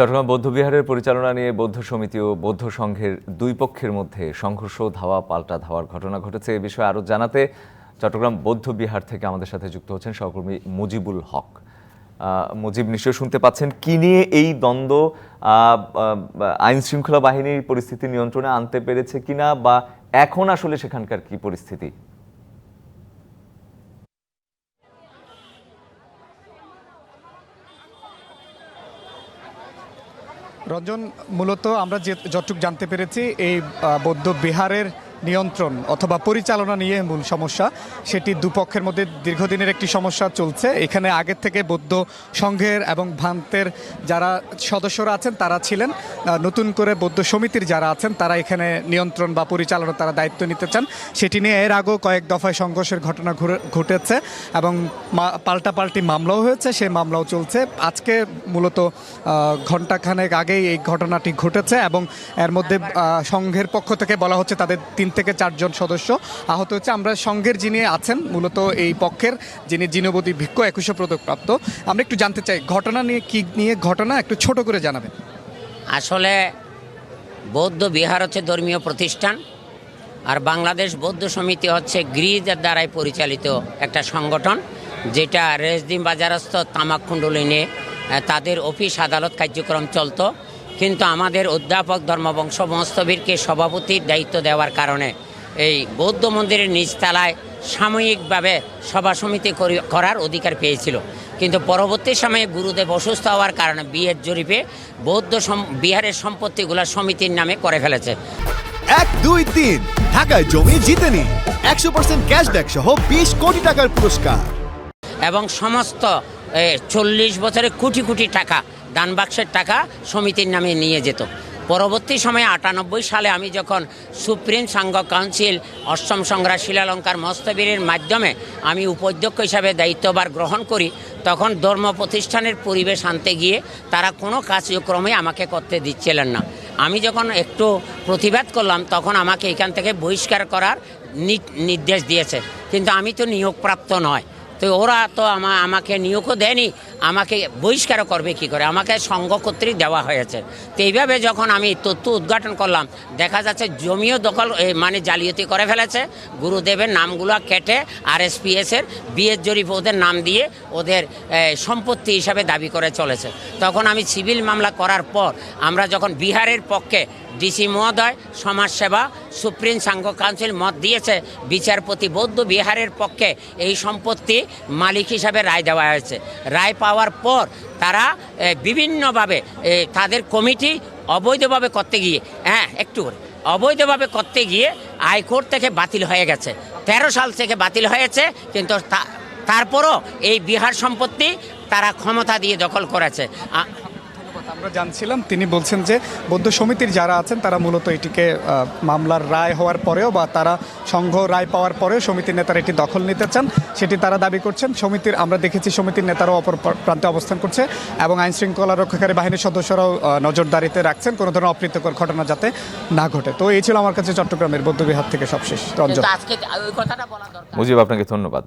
চট্টগ্রাম বৌদ্ধবিহারের পরিচালনা নিয়ে বৌদ্ধ সমিতি ও বৌদ্ধ সংঘের দুই পক্ষের মধ্যে সংঘর্ষ, ধাওয়া, পাল্টা ধাওয়ার ঘটনা ঘটেছে। এ বিষয়ে আরও জানাতে চট্টগ্রাম বৌদ্ধ বিহার থেকে আমাদের সাথে যুক্ত হচ্ছেন সহকর্মী মুজিবুল হক। মুজিব নিশ্চয় শুনতে পাচ্ছেন কি নিয়ে এই দ্বন্দ্ব? আইন শৃঙ্খলা বাহিনীর পরিস্থিতি নিয়ন্ত্রণে আনতে পেরেছে কিনা বা এখন আসলে সেখানকার কি পরিস্থিতি? রঞ্জন মূলত আমরা যে যতটুকু জানতে পেরেছি এই বৌদ্ধ বিহারের নিয়ন্ত্রণ অথবা পরিচালনা নিয়ে মূল সমস্যা। সেটি দুপক্ষের মধ্যে দীর্ঘদিনের একটি সমস্যা চলছে। এখানে আগের থেকে বৌদ্ধ সংঘের এবং ভান্তের যারা সদস্যরা আছেন, তারা ছিলেন। নতুন করে বৌদ্ধ সমিতির যারা আছেন, তারা এখানে নিয়ন্ত্রণ বা পরিচালনা তারা দায়িত্ব নিতে চান। সেটি নিয়ে এর আগেও কয়েক দফায় সংঘর্ষের ঘটনা ঘটেছে এবং পাল্টাপাল্টি মামলাও হয়েছে, সেই মামলাও চলছে। আজকে মূলত ঘণ্টাখানেক আগেই এই ঘটনাটি ঘটেছে এবং এর মধ্যে সংঘের পক্ষ থেকে বলা হচ্ছে তাদের তিন থেকে চারজন সদস্য আহত হচ্ছে আমরা সংঘের যিনি আছেন, মূলত এই পক্ষের, যিনি জিনবতী ভিক্ষ একুশে পদকপ্রাপ্ত, আমরা একটু জানতে চাই, ঘটনা নিয়ে কি নিয়ে ঘটনা, একটু ছোট করে জানাবেন। আসলে বৌদ্ধ বিহার হচ্ছে ধর্মীয় প্রতিষ্ঠান, আর বাংলাদেশ বৌদ্ধ সমিতি হচ্ছে গ্রিজের দ্বারাই পরিচালিত একটা সংগঠন, যেটা রেজদিন বাজারস্থ তামাক কুণ্ডলী নিয়ে তাদের অফিস আদালত কার্যক্রম চলতো। কিন্তু আমাদের অধ্যাপক ধর্মবংশ মস্তবীরকে সভাপতির দায়িত্ব দেওয়ার কারণে এই বৌদ্ধ মন্দিরের নিচতলায় সাময়িকভাবে সভা সমিতি করি- করার অধিকার পেয়েছিল। কিন্তু পরবর্তী সময়ে গুরুদেব অসুস্থ হওয়ার কারণে বিয়ের জরিপে বৌদ্ধ বিহারের সম্পত্তিগুলো সমিতির নামে করে ফেলেছে। এক দুই তিন। ঢাকায় জমি জিতে নিন একশো পার্সেন্ট ক্যাশব্যাক সহ বিশ কোটি টাকার পুরস্কার। এবং সমস্ত চল্লিশ বছরে কোটি কোটি টাকা দান বাক্সের টাকা সমিতির নামে নিয়ে যেত। পরবর্তী সময়ে আটানব্বই সালে আমি যখন সুপ্রিম সাংঘ কাউন্সিল, অষ্টম সংগ্রাম শিলালঙ্কার মস্তবীরের মাধ্যমে আমি উপাধ্যক্ষ হিসাবে দায়িত্বভার গ্রহণ করি, তখন ধর্ম প্রতিষ্ঠানের পরিবেশ আনতে গিয়ে তারা কোনো কার্যক্রমে আমাকে করতে দিচ্ছিলেন না। আমি যখন একটু প্রতিবাদ করলাম, তখন আমাকে এখান থেকে বহিষ্কার করার নির্দেশ দিয়েছে। কিন্তু আমি তো নিয়োগপ্রাপ্ত নয়। তো ওরা তো আমা, আমাকে নিয়োগও দেয়নি, আমাকে বহিষ্কার করবে কি করে? আমাকে সংঘ কর্তৃক দেওয়া হয়েছে। তো এইভাবে যখন আমি তথ্য উদ্ঘাটন করলাম, দেখা যাচ্ছে জমিও দখল মানে জালিয়াতি করে ফেলেছে। গুরুদেবের নামগুলো কেটে আর এস এর বিয়ের জরিফ ওদের নাম দিয়ে ওদের সম্পত্তি হিসাবে দাবি করে চলেছে। তখন আমি সিভিল মামলা করার পর আমরা যখন বিহারের পক্ষে ডিসি মহোদয় সমাজসেবা সুপ্রিম সাংঘ কাউন্সিল মত দিয়েছে, বিচারপতি বৌদ্ধ বিহারের পক্ষে এই সম্পত্তি মালিক হিসাবে রায় দেওয়া হয়েছে। রায় পাওয়ার পর তারা বিভিন্নভাবে তাদের কমিটি অবৈধভাবে করতে গিয়ে হ্যাঁ একটু করে, অবৈধভাবে করতে গিয়ে হাইকোর্ট থেকে বাতিল হয়ে গেছে। তেরো সাল থেকে বাতিল হয়েছে, কিন্তু তারপরও এই বিহার সম্পত্তি তারা ক্ষমতা দিয়ে দখল করেছে। আমরা জানছিলাম তিনি বলছেন যে বৌদ্ধ সমিতির যারা আছেন তারা মূলত এটিকে মামলার রায় হওয়ার পরেও বা তারা সংঘ রায় পাওয়ার পরেও সমিতির নেতারা এটি দখল নিতে চান সেটি তারা দাবি করছেন। সমিতির আমরা দেখেছি সমিতির নেতারাও অপর প্রান্তে অবস্থান করছে এবং আইন শৃঙ্খলা রক্ষাকারী বাহিনীর সদস্যরাও নজরদারিতে রাখছেন কোনো ধরনের অপ্রীতকর ঘটনা যাতে না ঘটে। তো এই ছিল আমার কাছে চট্টগ্রামের বৌদ্ধবিহার থেকে সবশেষ। রঞ্জন কিন্তু আজকে ওই কথাটা বলা দরকার। মুজিব আপনাকে ধন্যবাদ।